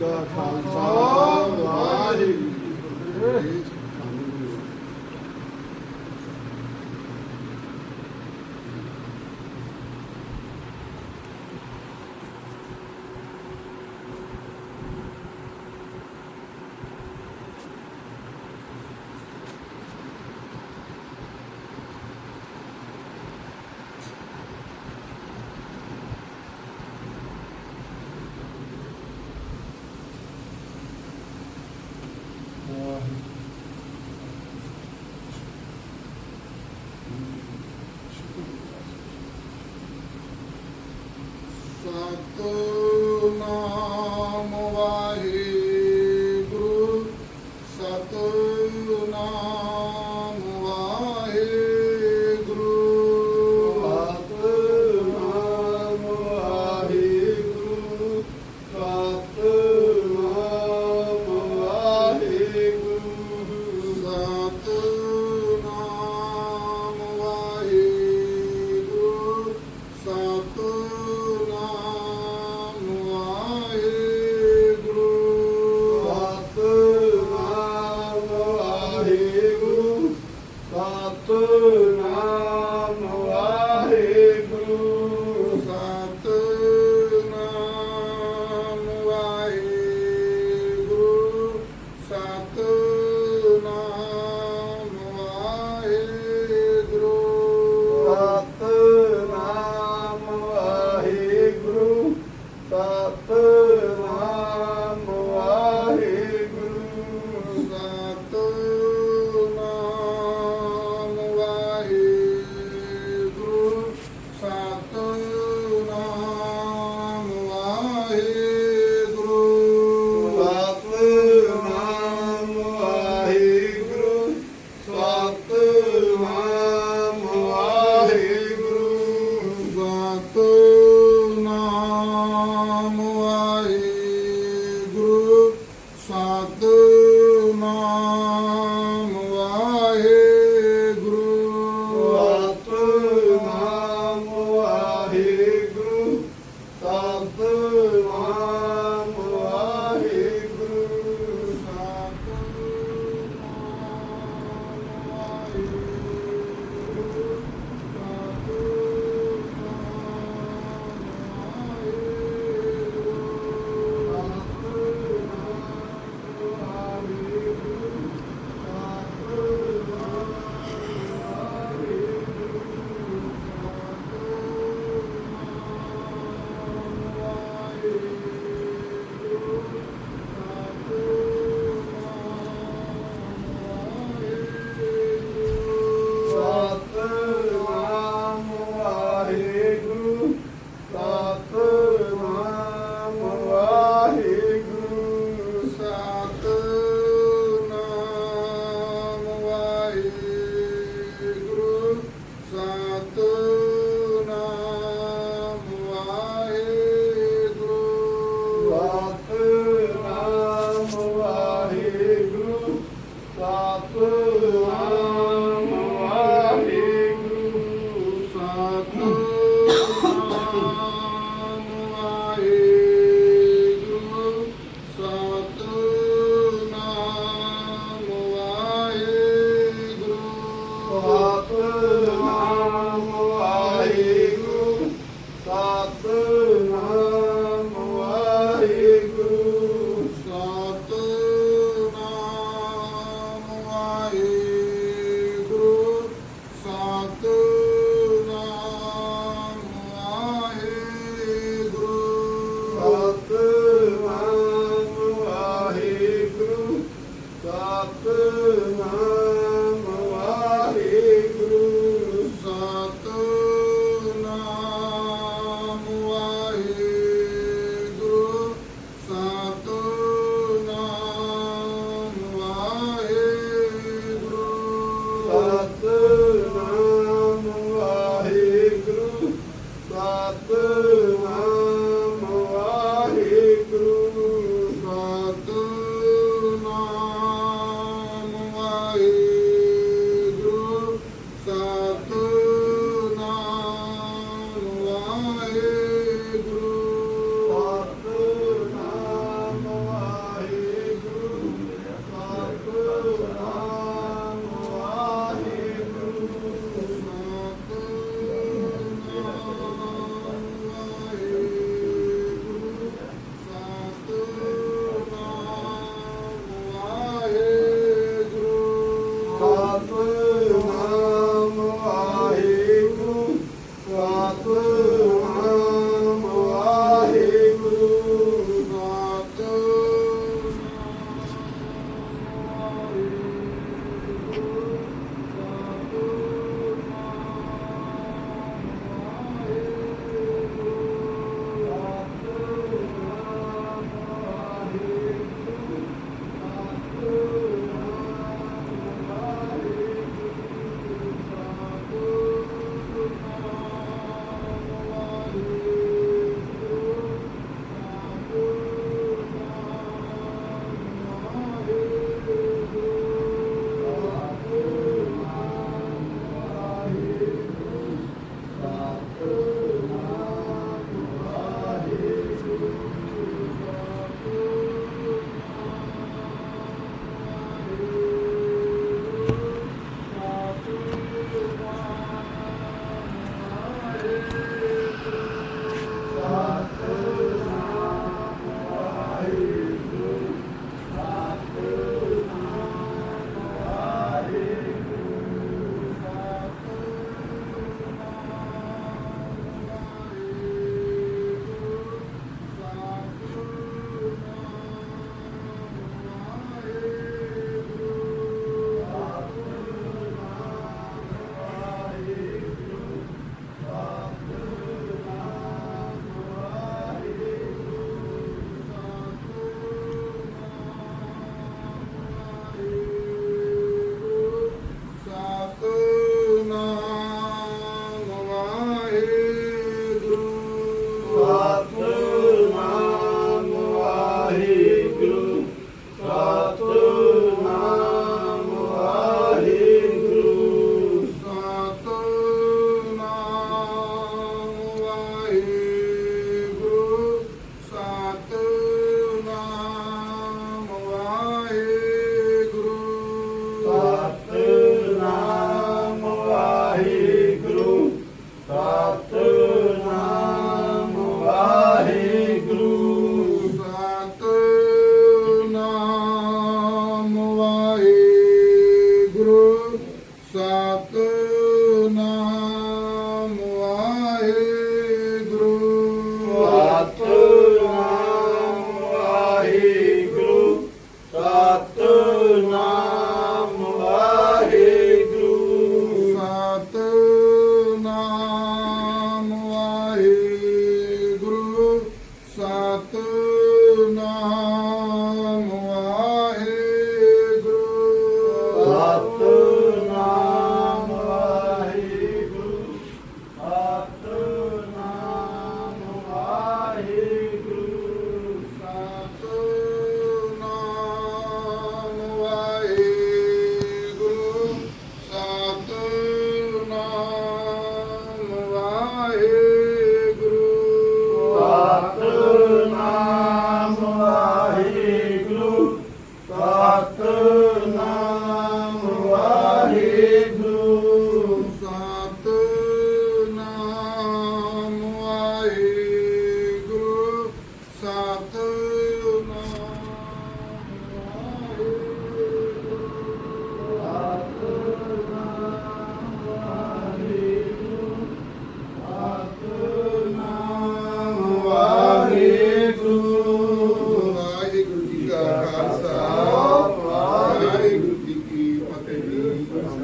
ਕਾ Khalsa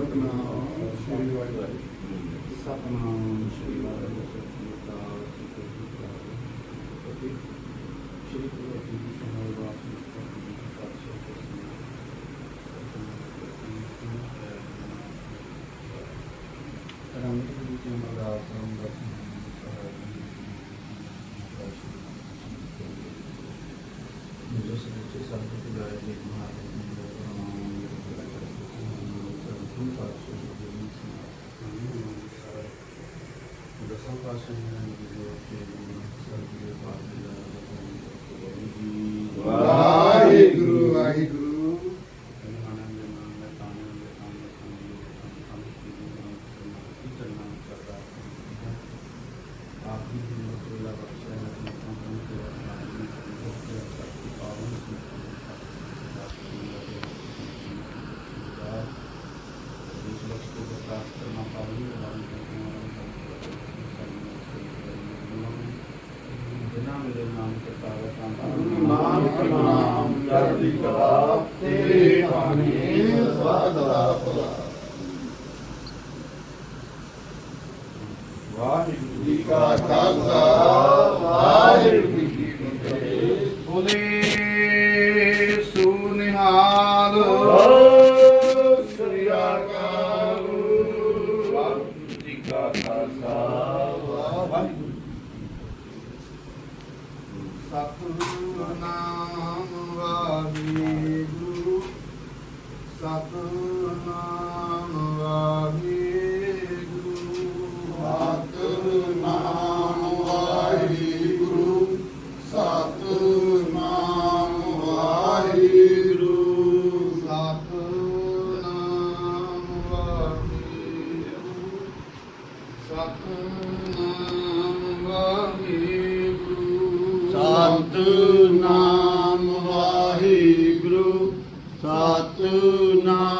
Thank you. Wow. ਨਾਮ ਨਾਮ ਚੜ੍ਹਦੀ ਕਲਾ ਤੇਰੇ ਭਾਣੇ ਸਦਾ ਭਲਾ। ਵਾਹਿਗੁਰੂ ਜੀ ਕਾ ਖਾਲਸਾ। ਵਾਹਿਗੁਰੂ ਜੀ ਕੀ ਫਤਿਹ। ਬੋਲੇ না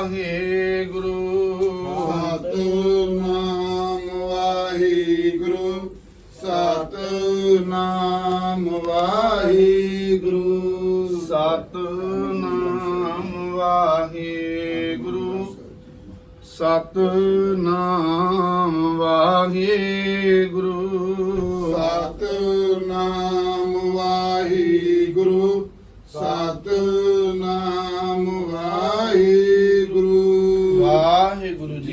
ਵਾਹਿਗੁਰੂ ਸਤਨਾਮ ਵਾਹਿਗੁਰੂ ਸਤਨਾਮ ਵਾਹਿਗੁਰੂ। ਸਤਨਾਮ ਵਾਹਿਗੁਰੂ। ਸਤਨਾਮ ਵਾਹਿਗੁਰੂ। ਸਤਨਾਮ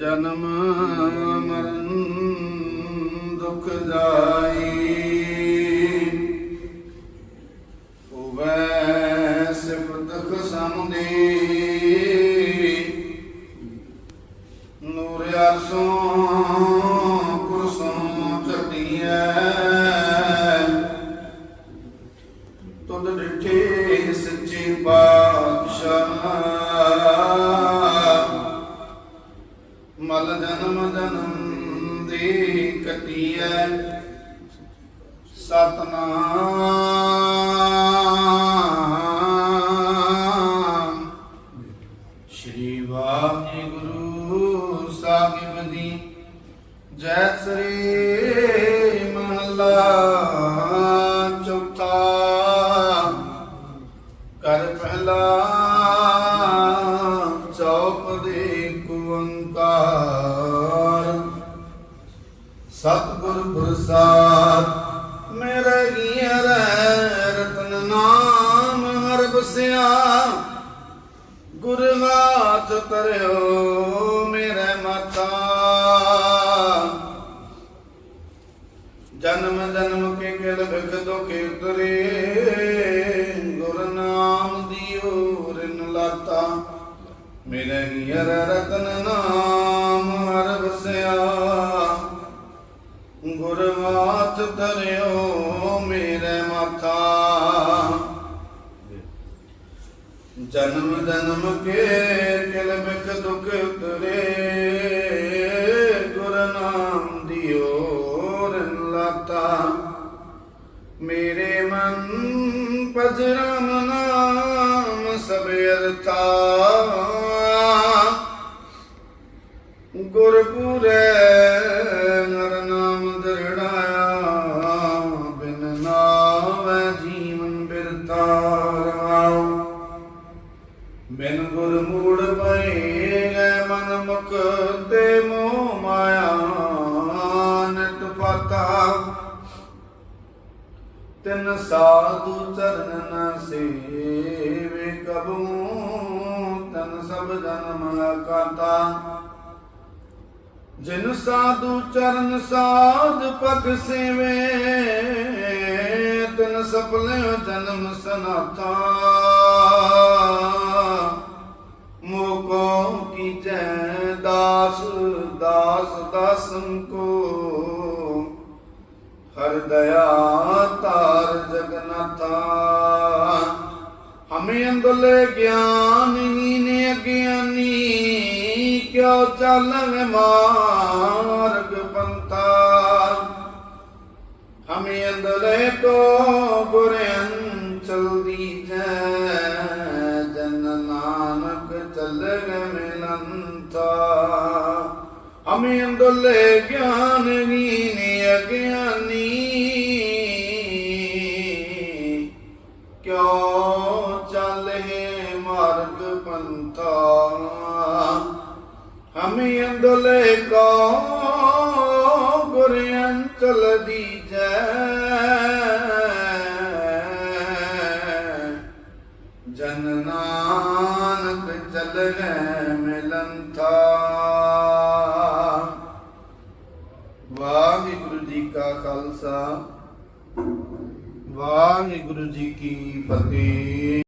ਜਨਮ ਮਰਨ ਦੁਖ ਜਾਈ। ਕਟੀਐ ਸਤਨਾਮ। ਹਾਥ ਤਰਿਓ ਮੇਰੇ ਮਾਤਾ। ਜਨਮ ਜਨਮ ਕੇ ਕਿਲ ਬਿਖ ਦੁਖੇ ਉਤਰੇ। ਗੁਰ ਨਾਮ ਦਿਓ ਰਿਨ ਲਾਤਾ। ਮੇਰੇ ਹੀਰ ਰਤਨ ਨਾਮ ਹਰ ਵਸਿਆ। ਗੁਰ ਮਾਥ ਧਰਿਓ ਮੇਰੇ ਮਾਥਾ ਜਨਮ ਜਨਮ ਕੇ ਕਿਲ ਦੁਖ ਉਤਰੇ। ਗੁਰ ਨਾਮ ਦਿਓ ਰਿਨ ਲਾਤਾ। ਮੇਰੇ ਮਨ ਪਜਰਮ ਨਾਮ ਸਭ ਅਰਥਾ। ਗੁਰਪੁਰੇ ਮਨ ਮੁਖ ਤੇ ਮੋਹ ਮਾਇਆ ਨਿਤ ਪਤਾ। ਤਿਨ ਸਾਧੂ ਚਰਨ ਨ ਸੇਵੇ ਕਬੂ, ਤਨ ਸਭ ਜਨਮ ਕਾਤਾ। ਜਿਨ ਸਾਧੂ ਚਰਨ ਸਾਧ ਪਗ ਸੇਵੇ, ਤਿਨ ਸਫਲਿਓ ਜਨਮ ਸਨਾਤਾ। ਮੋਕੋ ਕੀਜੈ ਦਾਸ ਦਾਸ ਦਾਸਨ ਕੋ। ਹਰ ਦਇਆ ਤਾਰ ਜਗਨਾਥਾ। ਹਮੇ ਅੰਦਲੇ ਗਿਆਨ ਹੀਨੇ ਅਗਿਆਨੀ, ਕਿਉ ਚੱਲਵੇਂ ਮਾਰਗ ਪੰਥਾ। ਹਮੇ ਅੰਦਲੇ ਕੋ ਗੁਰਨ ਚਲਦੀ ਮਿਲੰਤਾ ਹਮੇ ਅੰਦਲੇ ਗਿਆਨ ਹੀਨੇ ਵਾਹਿਗੁਰੂ ਜੀ ਕੀ ਫਤਿਹ।